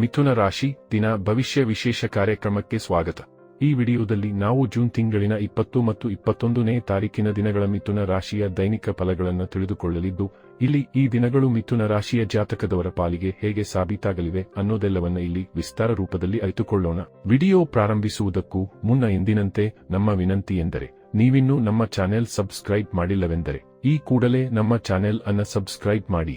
ಮಿಥುನ ರಾಶಿ, ದಿನ ಭವಿಷ್ಯ ವಿಶೇಷ ಕಾರ್ಯಕ್ರಮಕ್ಕೆ ಸ್ವಾಗತ. ಈ ವಿಡಿಯೋದಲ್ಲಿ ನಾವು ಜೂನ್ ತಿಂಗಳಿನ ಇಪ್ಪತ್ತು ಮತ್ತು ಇಪ್ಪತ್ತೊಂದನೇ ತಾರೀಕಿನ ದಿನಗಳ ಮಿಥುನ ರಾಶಿಯ ದೈನಿಕ ಫಲಗಳನ್ನು ತಿಳಿದುಕೊಳ್ಳಲಿದ್ದು, ಇಲ್ಲಿ ಈ ದಿನಗಳು ಮಿಥುನ ರಾಶಿಯ ಜಾತಕದವರ ಪಾಲಿಗೆ ಹೇಗೆ ಸಾಬೀತಾಗಲಿವೆ ಅನ್ನೋದೆಲ್ಲವನ್ನ ಇಲ್ಲಿ ವಿಸ್ತಾರ ರೂಪದಲ್ಲಿ ಅರಿತುಕೊಳ್ಳೋಣ. ವಿಡಿಯೋ ಪ್ರಾರಂಭಿಸುವುದಕ್ಕೂ ಮುನ್ನ ಎಂದಿನಂತೆ ನಮ್ಮ ವಿನಂತಿ ಎಂದರೆ, ನೀವಿನ್ನೂ ನಮ್ಮ ಚಾನೆಲ್ ಸಬ್ಸ್ಕ್ರೈಬ್ ಮಾಡಿಲ್ಲವೆಂದರೆ, ಈ ಕೂಡಲೇ ನಮ್ಮ ಚಾನೆಲ್ ಅನ್ನ ಸಬ್ಸ್ಕ್ರೈಬ್ ಮಾಡಿ.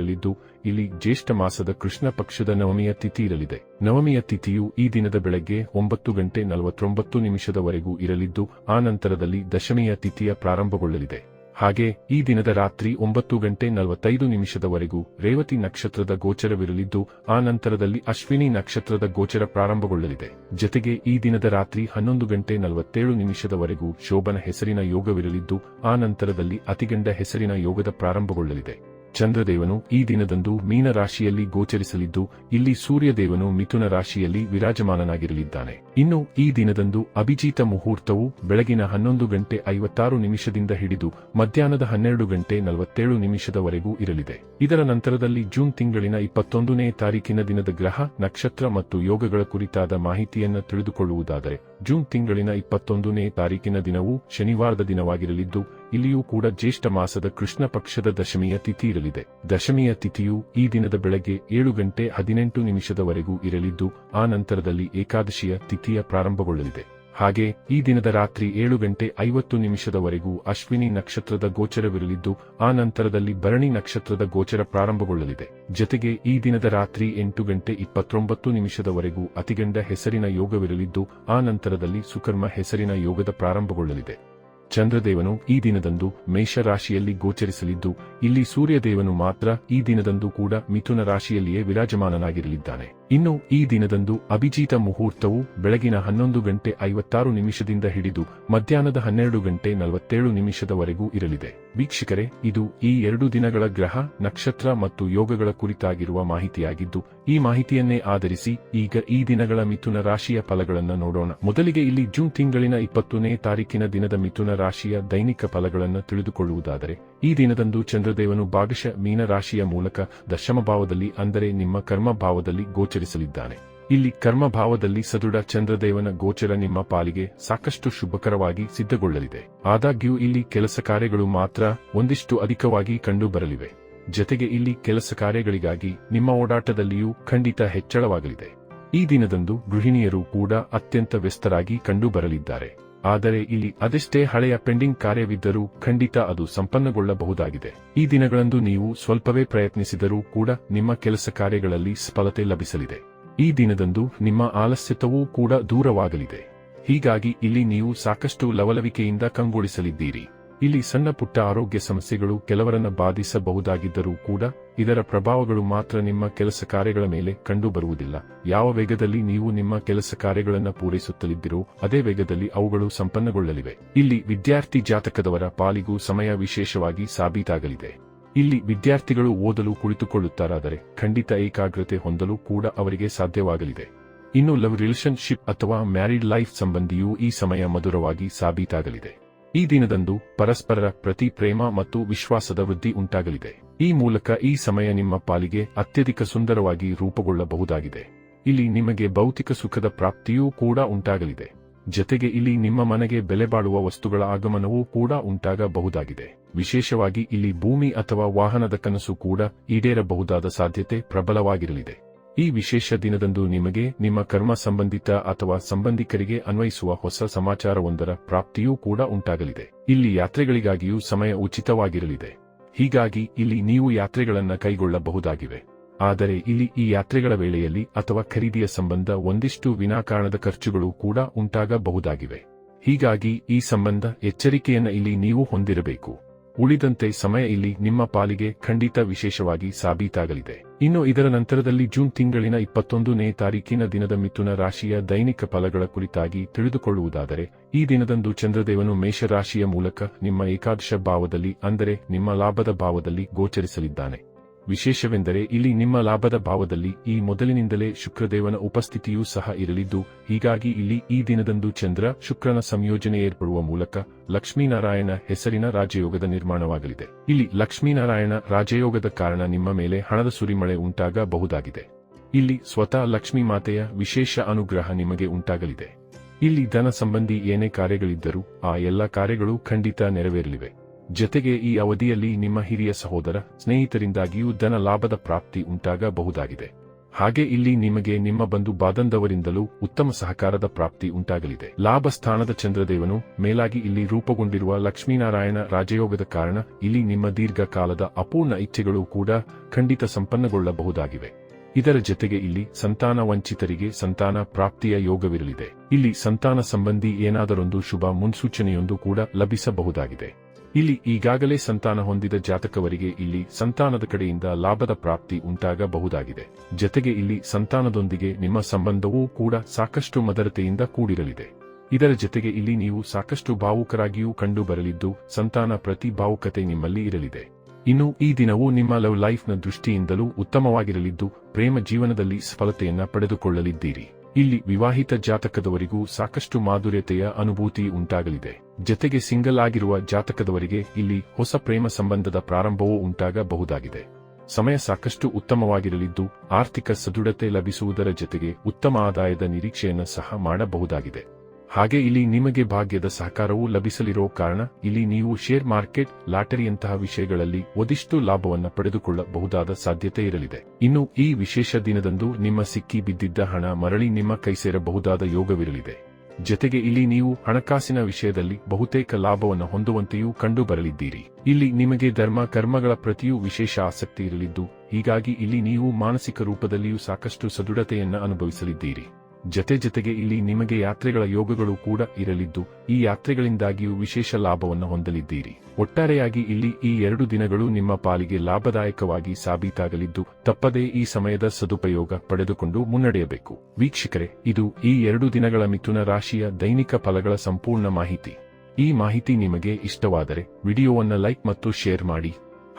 ದಿನವಾಗಿರಲಿದ್ದು ಇಲ್ಲಿ ಜ್ಯೇಷ್ಠ ಮಾಸದ ಕೃಷ್ಣ ಪಕ್ಷದ ನವಮಿಯ ತಿಥಿ ಇರಲಿದೆ ನವಮಿಯ ತಿಥಿಯು ಈ ದಿನದ ಬೆಳಗ್ಗೆ ಒಂಬತ್ತು ಗಂಟೆ ನಲವತ್ತೊಂಬತ್ತು ನಿಮಿಷದವರೆಗೂ ಇರಲಿದ್ದು, ಆ ನಂತರದಲ್ಲಿ ದಶಮಿಯ ತಿಥಿಯ ಪ್ರಾರಂಭಗೊಳ್ಳಲಿದೆ. ಹಾಗೆ, ಈ ದಿನದ ರಾತ್ರಿ ಒಂಬತ್ತು ಗಂಟೆ ನಲವತ್ತೈದು ನಿಮಿಷದವರೆಗೂ ರೇವತಿ ನಕ್ಷತ್ರದ ಗೋಚರವಿರಲಿದ್ದು, ಆ ನಂತರದಲ್ಲಿ ಅಶ್ವಿನಿ ನಕ್ಷತ್ರದ ಗೋಚರ ಪ್ರಾರಂಭಗೊಳ್ಳಲಿದೆ. ಜತೆಗೆ ಈ ದಿನದ ರಾತ್ರಿ ಹನ್ನೊಂದು ಗಂಟೆ ನಲವತ್ತೇಳು ನಿಮಿಷದವರೆಗೂ ಶೋಭನ ಹೆಸರಿನ ಯೋಗವಿರಲಿದ್ದು, ಆ ನಂತರದಲ್ಲಿ ಅತಿಗಂಡ ಹೆಸರಿನ ಯೋಗದ ಪ್ರಾರಂಭಗೊಳ್ಳಲಿದೆ. ಚಂದ್ರದೇವನು ಈ ದಿನದಂದು ಮೀನ ರಾಶಿಯಲ್ಲಿ ಗೋಚರಿಸಲಿದ್ದು ಇಲ್ಲಿ ಸೂರ್ಯದೇವನು ಮಿಥುನ ರಾಶಿಯಲ್ಲಿ ವಿರಾಜಮಾನನಾಗಿರಲಿದ್ದಾನೆ. ಇನ್ನು ಈ ದಿನದಂದು ಅಭಿಜಿತ ಮುಹೂರ್ತವು ಬೆಳಗಿನ ಹನ್ನೊಂದು ಗಂಟೆ ಐವತ್ತಾರು ನಿಮಿಷದಿಂದ ಹಿಡಿದು ಮಧ್ಯಾಹ್ನದ ಹನ್ನೆರಡು ಗಂಟೆ ನಲವತ್ತೇಳು ನಿಮಿಷದವರೆಗೂ ಇರಲಿದೆ. ಇದರ ನಂತರದಲ್ಲಿ ಜೂನ್ ತಿಂಗಳಿನ ಇಪ್ಪತ್ತೊಂದನೇ ತಾರೀಕಿನ ದಿನದ ಗ್ರಹ, ನಕ್ಷತ್ರ ಮತ್ತು ಯೋಗಗಳ ಕುರಿತಾದ ಮಾಹಿತಿಯನ್ನು ತಿಳಿದುಕೊಳ್ಳುವುದಾದರೆ, ಜೂನ್ ತಿಂಗಳಿನ ಇಪ್ಪತ್ತೊಂದನೇ ತಾರೀಕಿನ ದಿನವು ಶನಿವಾರದ ದಿನವಾಗಿರಲಿದ್ದು, ಇಲ್ಲಿಯೂ ಕೂಡ ಜ್ಯೇಷ್ಠ ಮಾಸದ ಕೃಷ್ಣ ಪಕ್ಷದ ದಶಮಿಯ ತಿಥಿ ಇರಲಿದೆ. ದಶಮಿಯ ತಿಥಿಯು ಈ ದಿನದ ಬೆಳಗ್ಗೆ ಏಳು ಗಂಟೆ ಹದಿನೆಂಟು ನಿಮಿಷದವರೆಗೂ ಇರಲಿದ್ದು, ಆ ನಂತರದಲ್ಲಿ ಏಕಾದಶಿಯ ತಿಥಿಯ ಪ್ರಾರಂಭಗೊಳ್ಳಲಿದೆ. ಹಾಗೆ, ಈ ದಿನದ ರಾತ್ರಿ ಏಳು ಗಂಟೆ ಐವತ್ತು ನಿಮಿಷದವರೆಗೂ ಅಶ್ವಿನಿ ನಕ್ಷತ್ರದ ಗೋಚರವಿರಲಿದ್ದು, ಆ ನಂತರದಲ್ಲಿ ಭರಣಿ ನಕ್ಷತ್ರದ ಗೋಚರ ಪ್ರಾರಂಭಗೊಳ್ಳಲಿದೆ. ಜತೆಗೆ, ಈ ದಿನದ ರಾತ್ರಿ ಎಂಟು ಗಂಟೆ ಇಪ್ಪತ್ತೊಂಬತ್ತು ನಿಮಿಷದವರೆಗೂ ಅತಿಗಂಡ ಹೆಸರಿನ ಯೋಗವಿರಲಿದ್ದು, ಆ ನಂತರದಲ್ಲಿ ಸುಕರ್ಮ ಹೆಸರಿನ ಯೋಗದ ಪ್ರಾರಂಭಗೊಳ್ಳಲಿದೆ. ಚಂದ್ರದೇವನು ಈ ದಿನದಂದು ಮೇಷ ರಾಶಿಯಲ್ಲಿ ಗೋಚರಿಸಲಿದ್ದು, ಇಲ್ಲಿ ಸೂರ್ಯದೇವನು ಮಾತ್ರ ಈ ದಿನದಂದು ಕೂಡ ಮಿಥುನ ರಾಶಿಯಲ್ಲಿಯೇ ವಿರಾಜಮಾನನಾಗಿರಲಿದ್ದಾನೆ. ಇನ್ನು ಈ ದಿನದಂದು ಅಭಿಜೀತ ಮುಹೂರ್ತವು ಬೆಳಗಿನ ಹನ್ನೊಂದು ಗಂಟೆ ಐವತ್ತಾರು ನಿಮಿಷದಿಂದ ಹಿಡಿದು ಮಧ್ಯಾಹ್ನದ ಹನ್ನೆರಡು ಗಂಟೆ ನಲವತ್ತೇಳು ನಿಮಿಷದವರೆಗೂ ಇರಲಿದೆ. ವೀಕ್ಷಕರೇ, ಇದು ಈ ಎರಡು ದಿನಗಳ ಗ್ರಹ, ನಕ್ಷತ್ರ ಮತ್ತು ಯೋಗಗಳ ಕುರಿತಾಗಿರುವ ಮಾಹಿತಿಯಾಗಿದ್ದು ಈ ಮಾಹಿತಿಯನ್ನೇ ಆಧರಿಸಿ ಈಗ ಈ ದಿನಗಳ ಮಿಥುನ ರಾಶಿಯ ಫಲಗಳನ್ನು ನೋಡೋಣ. ಮೊದಲಿಗೆ ಇಲ್ಲಿ ಜೂನ್ ತಿಂಗಳಿನ ಇಪ್ಪತ್ತನೇ ತಾರೀಕಿನ ದಿನದ ಮಿಥುನ ರಾಶಿಯ ದೈನಿಕ ಫಲಗಳನ್ನು ತಿಳಿದುಕೊಳ್ಳುವುದಾದರೆ, ಈ ದಿನದಂದು ಚಂದ್ರದೇವನು ಭಾಗಶಃ ಮೀನ ರಾಶಿಯ ಮೂಲಕ ದಶಮ ಭಾವದಲ್ಲಿ ಅಂದರೆ ನಿಮ್ಮ ಕರ್ಮ ಭಾವದಲ್ಲಿ ಗೋಚರಿಸಲಿದ್ದಾನೆ. ಇಲ್ಲಿ ಕರ್ಮಭಾವದಲ್ಲಿ ಸದೃಢ ಚಂದ್ರದೇವನ ಗೋಚರ ನಿಮ್ಮ ಪಾಲಿಗೆ ಸಾಕಷ್ಟು ಶುಭಕರವಾಗಿ ಸಿದ್ಧಗೊಳ್ಳಲಿದೆ. ಆದಾಗ್ಯೂ ಇಲ್ಲಿ ಕೆಲಸ ಕಾರ್ಯಗಳು ಮಾತ್ರ ಒಂದಿಷ್ಟು ಅಧಿಕವಾಗಿ ಕಂಡು ಬರಲಿವೆ ಜತೆಗೆ ಇಲ್ಲಿ ಕೆಲಸ ಕಾರ್ಯಗಳಿಗಾಗಿ ನಿಮ್ಮ ಓಡಾಟದಲ್ಲಿಯೂ ಖಂಡಿತ ಹೆಚ್ಚಳವಾಗಲಿದೆ. ಈ ದಿನದಂದು ಗೃಹಿಣಿಯರು ಕೂಡ ಅತ್ಯಂತ ವ್ಯಸ್ತರಾಗಿ ಕಂಡು ಬರಲಿದ್ದಾರೆ ಆದರೆ ಇಲ್ಲಿ ಅದೆಷ್ಟೇ ಹಳೆಯ ಪೆಂಡಿಂಗ್ ಕಾರ್ಯವಿದ್ದರೂ ಖಂಡಿತ ಅದು ಸಂಪನ್ನಗೊಳ್ಳಬಹುದಾಗಿದೆ. ಈ ದಿನಗಳಂದು ನೀವು ಸ್ವಲ್ಪವೇ ಪ್ರಯತ್ನಿಸಿದರೂ ಕೂಡ ನಿಮ್ಮ ಕೆಲಸ ಕಾರ್ಯಗಳಲ್ಲಿ ಸಫಲತೆ ಲಭಿಸಲಿದೆ. ಈ ದಿನದಂದು ನಿಮ್ಮ ಆಲಸ್ಯತವೂ ಕೂಡ ದೂರವಾಗಲಿದೆ. ಹೀಗಾಗಿ ಇಲ್ಲಿ ನೀವು ಸಾಕಷ್ಟು ಲವಲವಿಕೆಯಿಂದ ಕಂಗೊಳಿಸಲಿದ್ದೀರಿ. ಇಲ್ಲಿ ಸಣ್ಣ ಪುಟ್ಟ ಆರೋಗ್ಯ ಸಮಸ್ಯೆಗಳು ಕೆಲವರನ್ನ ಬಾಧಿಸಬಹುದಾಗಿದ್ದರೂ ಕೂಡ, ಇದರ ಪ್ರಭಾವಗಳು ಮಾತ್ರ ನಿಮ್ಮ ಕೆಲಸ ಕಾರ್ಯಗಳ ಮೇಲೆ ಕಂಡುಬರುವುದಿಲ್ಲ. ಯಾವ ವೇಗದಲ್ಲಿ ನೀವು ನಿಮ್ಮ ಕೆಲಸ ಕಾರ್ಯಗಳನ್ನು ಪೂರೈಸುತ್ತಲಿದ್ದಿರೋ, ಅದೇ ವೇಗದಲ್ಲಿ ಅವುಗಳು ಸಂಪನ್ನಗೊಳ್ಳಲಿವೆ. ಇಲ್ಲಿ ವಿದ್ಯಾರ್ಥಿ ಜಾತಕದವರ ಪಾಲಿಗೂ ಸಮಯ ವಿಶೇಷವಾಗಿ ಸಾಬೀತಾಗಲಿದೆ. ಇಲ್ಲಿ ವಿದ್ಯಾರ್ಥಿಗಳು ಓದಲು ಕುಳಿತುಕೊಳ್ಳುತ್ತಾರಾದರೆ, ಖಂಡಿತ ಏಕಾಗ್ರತೆ ಹೊಂದಲು ಕೂಡ ಅವರಿಗೆ ಸಾಧ್ಯವಾಗಲಿದೆ. ಇನ್ನು ಲವ್ ರಿಲೇಷನ್ಶಿಪ್ ಅಥವಾ ಮ್ಯಾರಿಡ್ ಲೈಫ್ ಸಂಬಂಧಿಯೂ ಈ ಸಮಯ ಮಧುರವಾಗಿ ಸಾಬೀತಾಗಲಿದೆ. ಈ ದಿನದಂದು ಪರಸ್ಪರರ ಪ್ರತಿ ಪ್ರೇಮ ಮತ್ತು ವಿಶ್ವಾಸದ ವೃದ್ಧಿ ಉಂಟಾಗಲಿದೆ. ಈ ಮೂಲಕ ಈ ಸಮಯ ನಿಮ್ಮ ಪಾಲಿಗೆ ಅತ್ಯಧಿಕ ಸುಂದರವಾಗಿ ರೂಪುಗೊಳ್ಳಬಹುದಾಗಿದೆ. ಇಲ್ಲಿ ನಿಮಗೆ ಭೌತಿಕ ಸುಖದ ಪ್ರಾಪ್ತಿಯೂ ಕೂಡ ಉಂಟಾಗಲಿದೆ. ಜತೆಗೆ ಇಲ್ಲಿ ನಿಮ್ಮ ಮನೆಗೆ ಬೆಲೆ ಬಾಳುವ ವಸ್ತುಗಳ ಆಗಮನವೂ ಕೂಡ ಉಂಟಾಗಬಹುದಾಗಿದೆ. ವಿಶೇಷವಾಗಿ ಇಲ್ಲಿ ಭೂಮಿ ಅಥವಾ ವಾಹನದ ಕನಸು ಕೂಡ ಈಡೇರಬಹುದಾದ ಸಾಧ್ಯತೆ ಪ್ರಬಲವಾಗಿರಲಿದೆ. ಈ ವಿಶೇಷ ದಿನದಂದು ನಿಮಗೆ ನಿಮ್ಮ ಕರ್ಮ ಸಂಬಂಧಿತ ಅಥವಾ ಸಂಬಂಧಿಕರಿಗೆ ಅನ್ವಯಿಸುವ ಹೊಸ ಸಮಾಚಾರವೊಂದರ ಪ್ರಾಪ್ತಿಯೂ ಕೂಡ ಉಂಟಾಗಲಿದೆ. ಇಲ್ಲಿ ಯಾತ್ರೆಗಳಿಗಾಗಿಯೂ ಸಮಯ ಉಚಿತವಾಗಿರಲಿದೆ. ಹೀಗಾಗಿ ಇಲ್ಲಿ ನೀವು ಯಾತ್ರೆಗಳನ್ನು ಕೈಗೊಳ್ಳಬಹುದಾಗಿವೆ. ಆದರೆ ಇಲ್ಲಿ ಈ ಯಾತ್ರೆಗಳ ವೇಳೆಯಲ್ಲಿ ಅಥವಾ ಖರೀದಿಯ ಸಂಬಂಧ ಒಂದಿಷ್ಟು ವಿನಾಕಾರಣದ ಖರ್ಚುಗಳು ಕೂಡ ಉಂಟಾಗಬಹುದಾಗಿವೆ. ಹೀಗಾಗಿ ಈ ಸಂಬಂಧ ಎಚ್ಚರಿಕೆಯನ್ನು ಇಲ್ಲಿ ನೀವು ಹೊಂದಿರಬೇಕು. ಉಳಿದಂತೆ ಸಮಯ ಇಲ್ಲಿ ನಿಮ್ಮ ಪಾಲಿಗೆ ಖಂಡಿತ ವಿಶೇಷವಾಗಿ ಸಾಬೀತಾಗಲಿದೆ. ಇನ್ನು ಇದರ ನಂತರದಲ್ಲಿ ಜೂನ್ ತಿಂಗಳಿನ ಇಪ್ಪತ್ತೊಂದನೇ ತಾರೀಕಿನ ದಿನದ ಮಿಥುನ ರಾಶಿಯ ದೈನಿಕ ಫಲಗಳ ಕುರಿತಾಗಿ ತಿಳಿದುಕೊಳ್ಳುವುದಾದರೆ, ಈ ದಿನದಂದು ಚಂದ್ರದೇವನು ಮೇಷರಾಶಿಯ ಮೂಲಕ ನಿಮ್ಮ ಏಕಾದಶ ಭಾವದಲ್ಲಿ, ಅಂದರೆ ನಿಮ್ಮ ಲಾಭದ ಭಾವದಲ್ಲಿ ಗೋಚರಿಸಲಿದ್ದಾನೆ. ವಿಶೇಷವೆಂದರೆ ಇಲ್ಲಿ ನಿಮ್ಮ ಲಾಭದ ಭಾವದಲ್ಲಿ ಈ ಮೊದಲಿನಿಂದಲೇ ಶುಕ್ರದೇವನ ಉಪಸ್ಥಿತಿಯೂ ಸಹ ಇರಲಿದ್ದು, ಹೀಗಾಗಿ ಇಲ್ಲಿ ಈ ದಿನದಂದು ಚಂದ್ರ ಶುಕ್ರನ ಸಂಯೋಜನೆ ಏರ್ಪಡುವ ಮೂಲಕ ಲಕ್ಷ್ಮೀನಾರಾಯಣ ಹೆಸರಿನ ರಾಜಯೋಗದ ನಿರ್ಮಾಣವಾಗಲಿದೆ. ಇಲ್ಲಿ ಲಕ್ಷ್ಮೀನಾರಾಯಣ ರಾಜಯೋಗದ ಕಾರಣ ನಿಮ್ಮ ಮೇಲೆ ಹಣದ ಸುರಿಮಳೆ ಉಂಟಾಗಬಹುದಾಗಿದೆ. ಇಲ್ಲಿ ಸ್ವತಃ ಲಕ್ಷ್ಮೀ ಮಾತೆಯ ವಿಶೇಷ ಅನುಗ್ರಹ ನಿಮಗೆ ಉಂಟಾಗಲಿದೆ. ಇಲ್ಲಿ ಧನ ಸಂಬಂಧಿ ಏನೇ ಕಾರ್ಯಗಳಿದ್ದರೂ ಆ ಎಲ್ಲ ಕಾರ್ಯಗಳು ಖಂಡಿತ ನೆರವೇರಲಿವೆ. ಜತೆಗೆ ಈ ಅವಧಿಯಲ್ಲಿ ನಿಮ್ಮ ಹಿರಿಯ ಸಹೋದರ ಸ್ನೇಹಿತರಿಂದಾಗಿಯೂ ಧನ ಲಾಭದ ಪ್ರಾಪ್ತಿ ಉಂಟಾಗಬಹುದಾಗಿದೆ. ಹಾಗೆ ಇಲ್ಲಿ ನಿಮಗೆ ನಿಮ್ಮ ಬಂಧು ಬಾದಂದವರಿಂದಲೂ ಉತ್ತಮ ಸಹಕಾರದ ಪ್ರಾಪ್ತಿ ಉಂಟಾಗಲಿದೆ. ಲಾಭ ಸ್ಥಾನದ ಚಂದ್ರದೇವನು ಮೇಲಾಗಿ ಇಲ್ಲಿ ರೂಪುಗೊಂಡಿರುವ ಲಕ್ಷ್ಮೀನಾರಾಯಣ ರಾಜಯೋಗದ ಕಾರಣ ಇಲ್ಲಿ ನಿಮ್ಮ ದೀರ್ಘಕಾಲದ ಅಪೂರ್ಣ ಇಚ್ಛೆಗಳು ಕೂಡ ಖಂಡಿತ ಸಂಪನ್ನಗೊಳ್ಳಬಹುದಾಗಿವೆ. ಇದರ ಜತೆಗೆ ಇಲ್ಲಿ ಸಂತಾನ ವಂಚಿತರಿಗೆ ಸಂತಾನ ಪ್ರಾಪ್ತಿಯ ಯೋಗವಿರಲಿದೆ. ಇಲ್ಲಿ ಸಂತಾನ ಸಂಬಂಧಿ ಏನಾದರೊಂದು ಶುಭ ಮುನ್ಸೂಚನೆಯೊಂದು ಕೂಡ ಲಭಿಸಬಹುದಾಗಿದೆ. ಇಲ್ಲಿ ಈಗಾಗಲೇ ಸಂತಾನ ಹೊಂದಿದ ಜಾತಕವರಿಗೆ ಇಲ್ಲಿ ಸಂತಾನದ ಕಡೆಯಿಂದ ಲಾಭದ ಪ್ರಾಪ್ತಿ ಉಂಟಾಗಬಹುದಾಗಿದೆ. ಜತೆಗೆ ಇಲ್ಲಿ ಸಂತಾನದೊಂದಿಗೆ ನಿಮ್ಮ ಸಂಬಂಧವೂ ಕೂಡ ಸಾಕಷ್ಟು ಮದರತೆಯಿಂದ ಕೂಡಿರಲಿದೆ. ಇದರ ಜತೆಗೆ ಇಲ್ಲಿ ನೀವು ಸಾಕಷ್ಟು ಭಾವುಕರಾಗಿಯೂ ಕಂಡು ಬರಲಿದ್ದು ಸಂತಾನ ಪ್ರತಿ ಭಾವುಕತೆ ನಿಮ್ಮಲ್ಲಿ ಇರಲಿದೆ. ಇನ್ನು ಈ ದಿನವು ನಿಮ್ಮ ಲವ್ ಲೈಫ್ನ ದೃಷ್ಟಿಯಿಂದಲೂ ಉತ್ತಮವಾಗಿರಲಿದ್ದು ಪ್ರೇಮ ಜೀವನದಲ್ಲಿ ಸಫಲತೆಯನ್ನ ಪಡೆದುಕೊಳ್ಳಲಿದ್ದೀರಿ. ಇಲ್ಲಿ ವಿವಾಹಿತ ಜಾತಕದವರಿಗೂ ಸಾಕಷ್ಟು ಮಾಧುರ್ಯತೆಯ ಅನುಭೂತಿ ಉಂಟಾಗಲಿದೆ. ಜತೆಗೆ ಸಿಂಗಲ್ ಆಗಿರುವ ಜಾತಕದವರಿಗೆ ಇಲ್ಲಿ ಹೊಸ ಪ್ರೇಮ ಸಂಬಂಧದ ಪ್ರಾರಂಭವೂ ಉಂಟಾಗಬಹುದಾಗಿದೆ. ಸಮಯ ಸಾಕಷ್ಟು ಉತ್ತಮವಾಗಿರಲಿದ್ದು, ಆರ್ಥಿಕ ಸದೃಢತೆ ಲಭಿಸುವುದರ ಜತೆಗೆ ಉತ್ತಮ ಆದಾಯದ ನಿರೀಕ್ಷೆಯನ್ನು ಸಹ ಮಾಡಬಹುದಾಗಿದೆ. ಹಾಗೆ ಇಲ್ಲಿ ನಿಮಗೆ ಭಾಗ್ಯದ ಸಹಕಾರವೂ ಲಭಿಸಲಿರೋ ಕಾರಣ, ಇಲ್ಲಿ ನೀವು ಶೇರ್ ಮಾರ್ಕೆಟ್, ಲಾಟರಿಯಂತಹ ವಿಷಯಗಳಲ್ಲಿ ಒದಿಷ್ಟು ಲಾಭವನ್ನು ಪಡೆದುಕೊಳ್ಳಬಹುದಾದ ಸಾಧ್ಯತೆ ಇರಲಿದೆ. ಇನ್ನು ಈ ವಿಶೇಷ ದಿನದಂದು ನಿಮ್ಮ ಸಿಕ್ಕಿ ಬಿದ್ದಿದ್ದ ಹಣ ಮರಳಿ ನಿಮ್ಮ ಕೈ ಸೇರಬಹುದಾದ ಯೋಗವಿರಲಿದೆ. ಜತೆಗೆ ಇಲ್ಲಿ ನೀವು ಹಣಕಾಸಿನ ವಿಷಯದಲ್ಲಿ ಬಹುತೇಕ ಲಾಭವನ್ನು ಹೊಂದುವಂತೆಯೂ ಕಂಡು ಬರಲಿದ್ದೀರಿ ಇಲ್ಲಿ ನಿಮಗೆ ಧರ್ಮ ಕರ್ಮಗಳ ಪ್ರತಿಯೂ ವಿಶೇಷ ಆಸಕ್ತಿ ಇರಲಿದ್ದು, ಹೀಗಾಗಿ ಇಲ್ಲಿ ನೀವು ಮಾನಸಿಕ ರೂಪದಲ್ಲಿಯೂ ಸಾಕಷ್ಟು ಸದೃಢತೆಯನ್ನ ಅನುಭವಿಸಲಿದ್ದೀರಿ. ಜತೆ ಜತೆಗೆ ಇಲ್ಲಿ ನಿಮಗೆ ಯಾತ್ರೆಗಳ ಯೋಗಗಳು ಕೂಡ ಇರಲಿದ್ದು, ಈ ಯಾತ್ರೆಗಳಿಂದಾಗಿಯೂ ವಿಶೇಷ ಲಾಭವನ್ನು ಹೊಂದಲಿದ್ದೀರಿ. ಒಟ್ಟಾರೆಯಾಗಿ ಇಲ್ಲಿ ಈ ಎರಡು ದಿನಗಳು ನಿಮ್ಮ ಪಾಲಿಗೆ ಲಾಭದಾಯಕವಾಗಿ ಸಾಬೀತಾಗಲಿದ್ದು, ತಪ್ಪದೇ ಈ ಸಮಯದ ಸದುಪಯೋಗ ಪಡೆದುಕೊಂಡು ಮುನ್ನಡೆಯಬೇಕು. ವೀಕ್ಷಕರೇ, ಇದು ಈ ಎರಡು ದಿನಗಳ ಮಿಥುನ ರಾಶಿಯ ದೈನಿಕ ಫಲಗಳ ಸಂಪೂರ್ಣ ಮಾಹಿತಿ. ಈ ಮಾಹಿತಿ ನಿಮಗೆ ಇಷ್ಟವಾದರೆ, ವಿಡಿಯೋವನ್ನು ಲೈಕ್ ಮತ್ತು ಶೇರ್ ಮಾಡಿ.